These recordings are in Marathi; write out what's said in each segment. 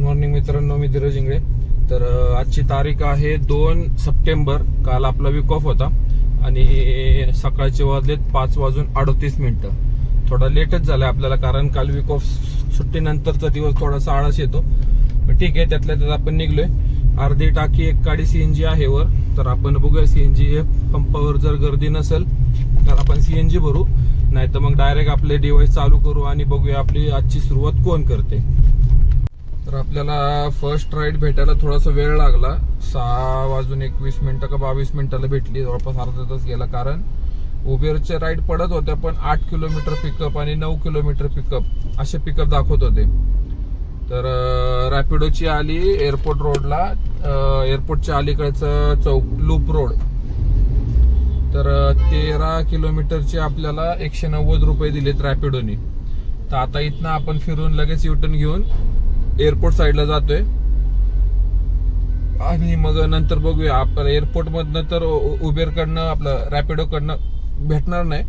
मॉर्निंग मित्रांनो मी धीरज इंगळे. तर आजची तारीख आहे दोन सप्टेंबर. काल आपला वीक ऑफ होता. आणि सकाळचे वाजलेत पाच वाजून अडतीस मिनिटं. थोडा लेटच झालाय आपल्याला कारण काल वीक ऑफ सुट्टीनंतरचा दिवस थोडासा आळस येतो. पण ठीक आहे त्यातल्या त्यात आपण निघलोय. अर्धी टाकी एक काडी सीएनजी आहे वर. तर आपण बघूया सीएनजी पंपावर जर गर्दी नसेल तर आपण सीएनजी भरू. नाही तर मग डायरेक्ट आपले डिव्हाइस चालू करू आणि बघूया आपली आजची सुरुवात कोण करते. तर आपल्याला फर्स्ट राईड भेटायला थोडासा वेळ लागला. सहा वाजून एकवीस मिनिटं का बावीस मिनिटाला भेटली. जवळपास अर्धा तास गेला कारण उबेरचे राईड पडत होत्या पण आठ किलोमीटर पिकअप आणि नऊ किलोमीटर पिकअप असे पिकअप दाखवत होते. तर रॅपिडोची आली एअरपोर्ट रोडला एअरपोर्टच्या अलीकडचं चौक लूप रोड तर तेरा किलोमीटरचे आपल्याला एकशे नव्वद रुपये दिलेत रॅपिडोनी तर आता इथनं आपण फिरून लगेच युटर्न घेऊन एअरपोर्ट साईडला जातोय. आणि मग नंतर बघूया आपण एअरपोर्ट मधनं तर उबेर कडनं आपलं रॅपिडो कडनं भेटणार नाही.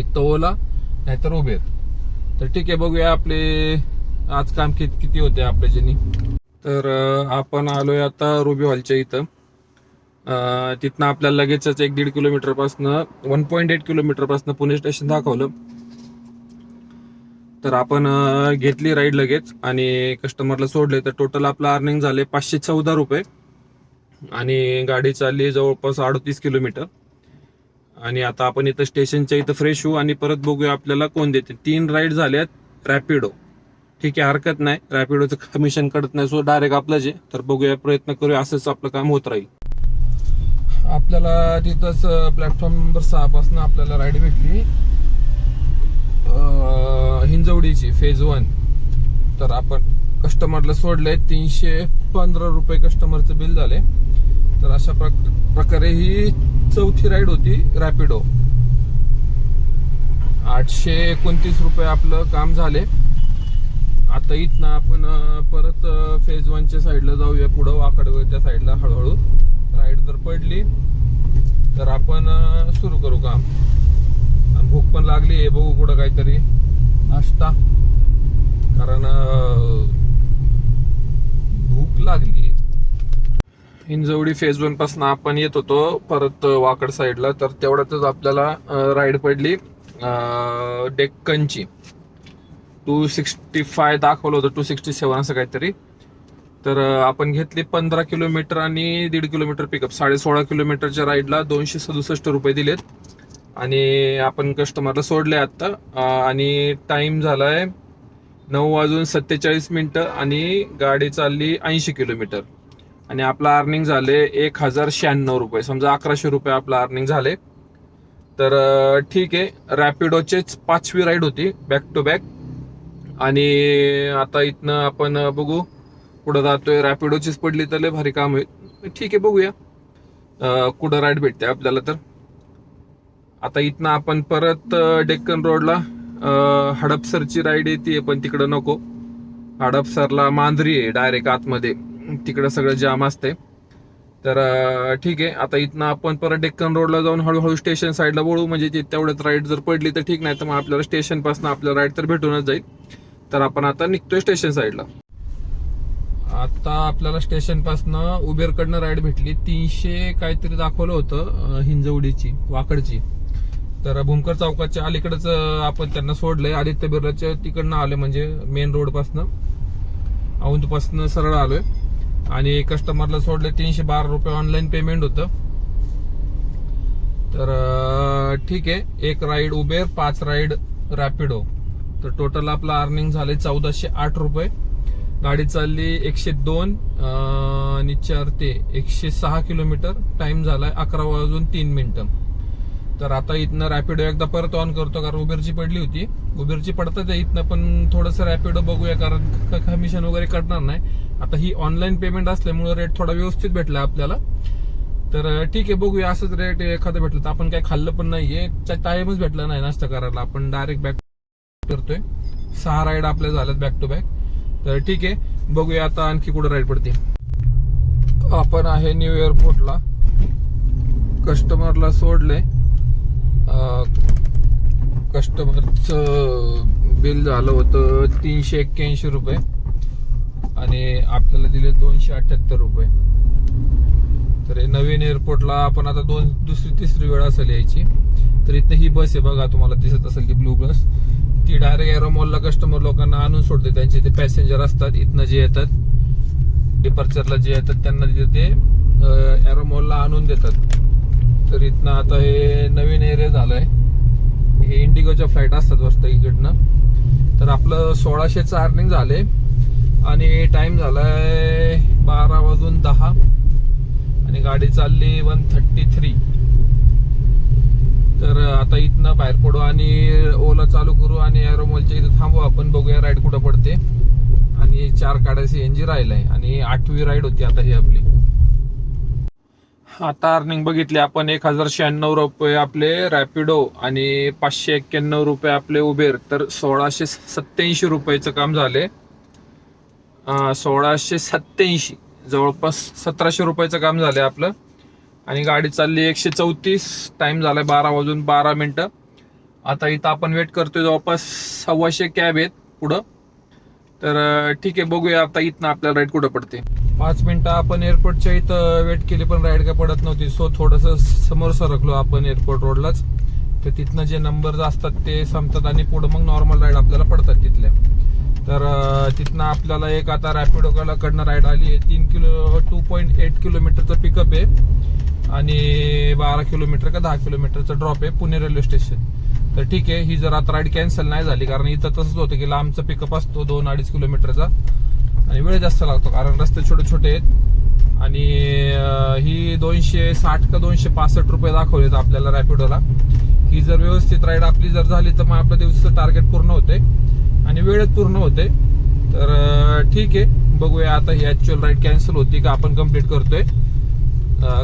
एक तर ओला नाहीतर उबेर. तर ठीक आहे बघूया आपले आज काम किती किती होते आपल्या ज्यांनी. तर आपण आलोय आता रुबी हॉलच्या इथं. तिथनं आपल्याला लगेचच एक दीड किलोमीटरपासनं वन पॉईंट एट किलोमीटर पासनं पुणे स्टेशन दाखवलं. तर आपण घेतली राईड लगेच आणि कस्टमरला सोडले. तर टोटल आपलं अर्निंग झाले पाचशे चौदा रुपये. आणि गाडी चालली जवळपास अडतीस किलोमीटर. आणि आता आपण इथं स्टेशनच्या इथं फ्रेश होऊ आणि परत बघूया आपल्याला कोण देते. तीन राईड झाल्यात रॅपिडो ठीक आहे हरकत नाही. रॅपिडोचं कमिशन कळत नाही सो डायरेक्ट आपलं जे. तर बघूया प्रयत्न करूया असंच आपलं काम होत राहील. आपल्याला तिथंच प्लॅटफॉर्म नंबर सहा पासून आपल्याला राईड भेटली. हिंजवडीची फेज वन तर आपण कस्टमरला सोडले तीनशे पंधरा रुपये कस्टमरचं बिल झाले. तर अशा प्रकारे ही चौथी राईड होती रॅपिडो आठशे एकोणतीस रुपये आपलं काम झाले. आता इथनं आपण परत फेज वनच्या साईडला जाऊया. पुढं वाकडवरच्या साईडला हळूहळू. राईड जर पडली तर आपण सुरू करू काम. आणि भूक पण लागली आहे बघू कुठं काहीतरी. नाश्ता. कारण भूक लागली. हिंजवडी फेज वनपासून आपण येत होतो परत वाकड साईडला. तर तेवढ्यातच आपल्याला राईड पडली डेक्कनची. टू सिक्स्टी फाय दाखवलं होतं टू सिक्स्टी सेवन असं काहीतरी. तर आपण घेतली पंधरा किलोमीटर आणि दीड किलोमीटर पिकअप साडे सोळा किलोमीटरच्या राईडला दोनशे सदुसष्ट रुपये दिलेत. आणि आपण कस्टमरला सोडले आत्ता. आणि टाइम झालाय नऊ वाजून सत्तेचाळीस मिनिटं आणि गाडी चालली ऐंशी किलोमीटर. आणि आपलं अर्निंग झाले एक हजार शहाण्णव रुपये. समजा अकराशे रुपये आपलं अर्निंग झाले तर ठीक आहे. रॅपिडोचेच पाचवी राईड होती बॅक टू बॅक आणि आता इथनं आपण बघू. कुठं जातोय? रॅपिडोचीच पडली तर लय भारी काम होईल ठीक आहे बघूया. कुठं राईड भेटते आपल्याला तर? आता इथनं आपण परत डेक्कन रोडला हडपसरची राईड येते पण तिकडं नको. हडपसरला मांजरी आहे डायरेक्ट आतमध्ये. तिकडं सगळं जाम असते तर ठीक आहे. आता इथनं आपण परत डेक्कन रोडला जाऊन हळूहळू स्टेशन साईडला वळू. म्हणजे ती तेवढ्यात राईड जर पडली तर ठीक नाही तर मग आपल्याला स्टेशनपासून आपल्याला राईड तर भेटूनच जाईल. तर आपण आता निघतोय स्टेशन साईडला. आता आपल्याला स्टेशनपासनं उबेरकडनं राईड भेटली. तीनशे काहीतरी दाखवलं होतं हिंजवडीची वाकडची. तर भूमकर चौकाच्या अलीकडंच आपण त्यांना सोडलंय. आदित्य बिर्लाच्या तिकडनं आले म्हणजे मेन रोड पासनं. औंध पासनं सरळ आलोय. आणि कस्टमरला सोडले तीनशे बारा रुपये ऑनलाईन पेमेंट होतं. तर ठीक आहे. एक राईड उबेर पाच राईड रॅपिडो तर टोटल आपलं अर्निंग झाले चौदाशे आठ रुपये. गाडी चालली एकशे दोन आणि चार ते एकशे सहा किलोमीटर. टाइम झालाय अकरा वाजून तीन मिनिटं. तर आता इथनं रॅपिडो एकदा परत ऑन करतो कारण उबेरची पडली होती. उबेरची पडतात आहे इथनं पण थोडंसं रॅपिडो बघूया कारण कमिशन वगैरे कटणार नाही. आता ही ऑनलाईन पेमेंट असल्यामुळे रेट थोडा व्यवस्थित भेटला आपल्याला. तर ठीक आहे बघूया असंच रेट एखादं भेटलं तर आपण काय खाल्लं पण नाहीये. टाइमच भेटला नाही नाश्ता करायला. आपण डायरेक्ट बॅक करतोय. सहा राईड आपल्या झाल्यात बॅक टू बॅक तर ठीक आहे बघूया आता आणखी कुठं राईड पडते. आपण आहे न्यू एअरपोर्टला कस्टमरला सोडले कस्टमरचं बिल झालं होतं तीनशे एक्क्याऐंशी रुपये आणि आपल्याला दिले दोनशे अठ्याहत्तर रुपये. तर नवीन एअरपोर्टला आपण आता दोन दुसरी तिसरी वेळ असेल यायची. तर इथं ही बस आहे बघा तुम्हाला दिसत असेल की ब्लू बस ती डायरेक्ट एरोमॉलला कस्टमर लोकांना आणून सोडते. त्यांचे ते पॅसेंजर असतात इथनं जे येतात डिपार्चरला जे येतात त्यांना तिथे ते एरोमॉलला आणून देतात. तर इथनं आता हे नवीन एरिया झालंय. हे इंडिगोच्या फ्लाईट असतात वाजता इकडनं. तर आपलं सोळाशेचं अर्निंग झाले. आणि टाइम झालाय बारा वाजून दहा. आणि गाडी चालली वन थर्टी थ्री तर आता इथनं बाहेर पडू आणि ओला चालू करू आणि एरोमॉलच्या इथं थांबू. आपण बघूया राईड कुठं पडते. आणि चार काढा सीएनजी आहे आणि आठवी राईड होती आता ही आपली. आता अर्निंग बघितली आपण एक हजार शहाण्णव रुपये आपले रॅपिडो आणि पाचशे एक्क्याण्णव रुपये आपले उबेर तर सोळाशे सत्याऐंशी रुपयाचं काम झाले. सोळाशे सत्याऐंशी जवळपास सतराशे रुपयाचं काम झालं आपलं. आणि गाडी चालली एकशे चौतीस टाइम झालाय बारा वाजून बारा मिनटं. आता इथं आपण वेट करतोय जवळपास सव्वाशे कॅब आहेत पुढं. तर ठीक आहे बघूया आता इथनं आपल्याला राईट कुठं पडते. पाच मिनिटं आपण एअरपोर्टच्या इथं वेट केली पण राईड काय पडत नव्हती. सो थोडस समोर सरकलो आपण एअरपोर्ट रोडलाच तर तिथनं जे नंबर असतात ते संपतात आणि पुढं मग नॉर्मल राईड आपल्याला पडतात तिथल्या. तर तिथनं आपल्याला एक आता रॅपिडो कडनं राईड आली आहे. तीन किलो टू पॉईंट एट किलोमीटरचं पिकअप आहे. आणि बारा किलोमीटर का दहा किलोमीटरचा ड्रॉप आहे पुणे रेल्वे स्टेशन तर ठीक आहे ही जर आता राईड कॅन्सल नाही झाली कारण इथं तसंच होतं की लांबचा पिकअप असतो दोन अडीच किलोमीटरचा आणि वेळ जास्त लागतो कारण रस्ते छोटे छोटे आहेत. आणि ही दोनशे साठ का दोनशे पासष्ट रुपये दाखवलेत आपल्याला रॅपिडोला ही जर व्यवस्थित राईड आपली जर झाली तर मग आपल्या दिवसाचं टार्गेट पूर्ण होते. आणि वेळेत पूर्ण होते. तर ठीक आहे. बघूया आता ही ऍक्च्युअल राईड कॅन्सल होती का आपण कंप्लीट करतोय.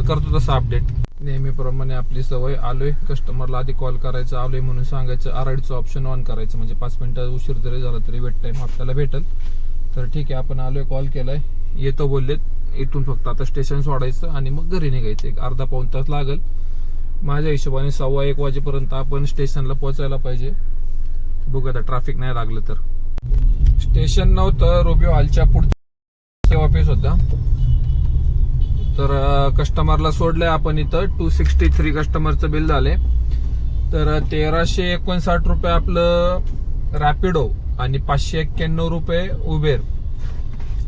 करतो तसं अपडेट नेहमीप्रमाणे आपली सवय आलोय. कस्टमरला आधी कॉल करायचा आलोय म्हणून सांगायचं आरआयडचं ऑप्शन ऑन करायचं. म्हणजे पाच मिनिटं उशीर जरी झाला तरी वेट टाईम आपल्याला भेटेल. तर ठीक आहे आपण आलोय कॉल केलाय. येतो बोललेत. इथून फक्त आता स्टेशन सोडायचं आणि मग घरी निघायचं. एक अर्धा पाऊन तास लागेल. माझ्या हिशोबाने सव्वा एक वाजेपर्यंत आपण स्टेशनला पोहोचायला पाहिजे. बघू आता ट्रॅफिक नाही लागलं तर. स्टेशन नव्हतं रोबिओ हॉलच्या पुढच्या ऑफिस होता. तर कस्टमरला सोडलंय आपण इथं. टू सिक्स्टी थ्री कस्टमरचं बिल झाले तर तेराशे एकोणसाठ रुपये आपलं रॅपिडो आणि पाचशे एक्क्याण्णव रुपये उबेर.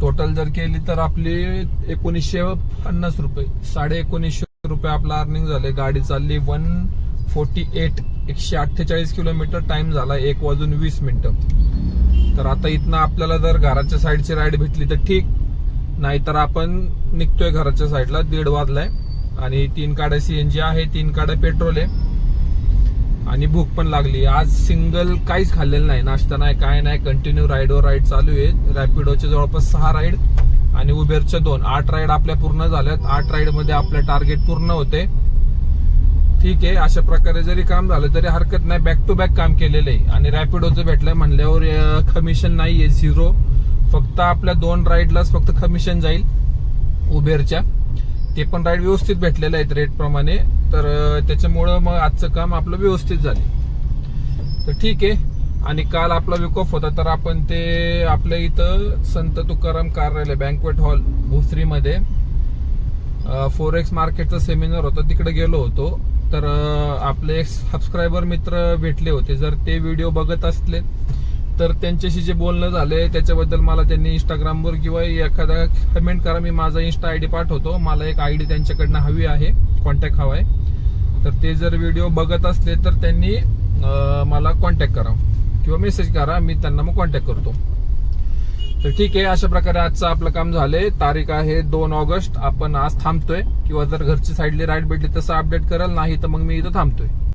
टोटल जर केली तर आपली एकोणीसशे पन्नास रुपये. साडे एकोणीसशे रुपये आपलं अर्निंग झाले गाडी चालली वन फोर्टी एट एकशे अठ्ठेचाळीस किलोमीटर टाइम झाला. एक वाजून वीस मिनिटं. तर आता इथनं आपल्याला जर घराच्या साईडची राईड भेटली तर ठीक. नाहीतर आपण निघतोय घराच्या साईडला दीड वाजलाय. आणि तीन काड्या सीएनजी आहे तीन काड्या पेट्रोल आहे. आणि भूक पण लागली. आज सिंगल काहीच खाल्लेलं नाही. नाश्ता नाही काय नाही. कंटिन्यू राईडवर राईड चालू आहे. रॅपिडोचे जवळपास सहा राईड आणि उबेरच्या दोन. आठ राईड आपल्या पूर्ण झाल्यात. आठ राईडमध्ये आपले टार्गेट पूर्ण होते. ठीक आहे. अशा प्रकारे जरी काम झालं तरी हरकत नाही. बॅक टू बॅक काम केलेलं आहे. आणि रॅपिडोचं भेटलंय म्हणल्यावर कमिशन नाही आहे झिरो फक्त आपल्या दोन राईडलाच फक्त कमिशन जाईल. उबेरच्या ते पण राईड व्यवस्थित भेटलेले आहेत रेट प्रमाणे. तर त्याच्यामुळं मग आजचं काम आपलं व्यवस्थित झाले. तर ठीक आहे. आणि काल आपला विकॉफ होता तर आपण ते आपल्या इथं संत तुकाराम कार्यालय बँकवेट हॉल भोसरीमध्ये फोर एक्स मार्केटचा सेमिनार होता तिकडे गेलो होतो. तर आपले एक सबस्क्रायबर मित्र भेटले होते. जर ते व्हिडिओ बघत असले तर त्यांच्याशी जे बोलणं झालंय त्याच्याबद्दल मला त्यांनी इंस्टाग्रामवर किंवा एखादा कमेंट करा. मी माझा इन्स्टा आय डी पाठवतो. मला एक आय डी त्यांच्याकडनं हवी आहे. कॉन्टॅक्ट हवा आहे तर ते जर व्हिडिओ बघत असले तर त्यांनी मला कॉन्टॅक्ट करा. किंवा मेसेज करा. मी त्यांना मग कॉन्टॅक्ट करतो. तर ठीक आहे. अशा प्रकारे आजचं आपलं काम झालंय. तारीख आहे दोन ऑगस्ट. आपण आज थांबतोय. किंवा जर घरची साईडली राईट भेटली तसं अपडेट करेल. नाही तर मग मी इथं थांबतोय.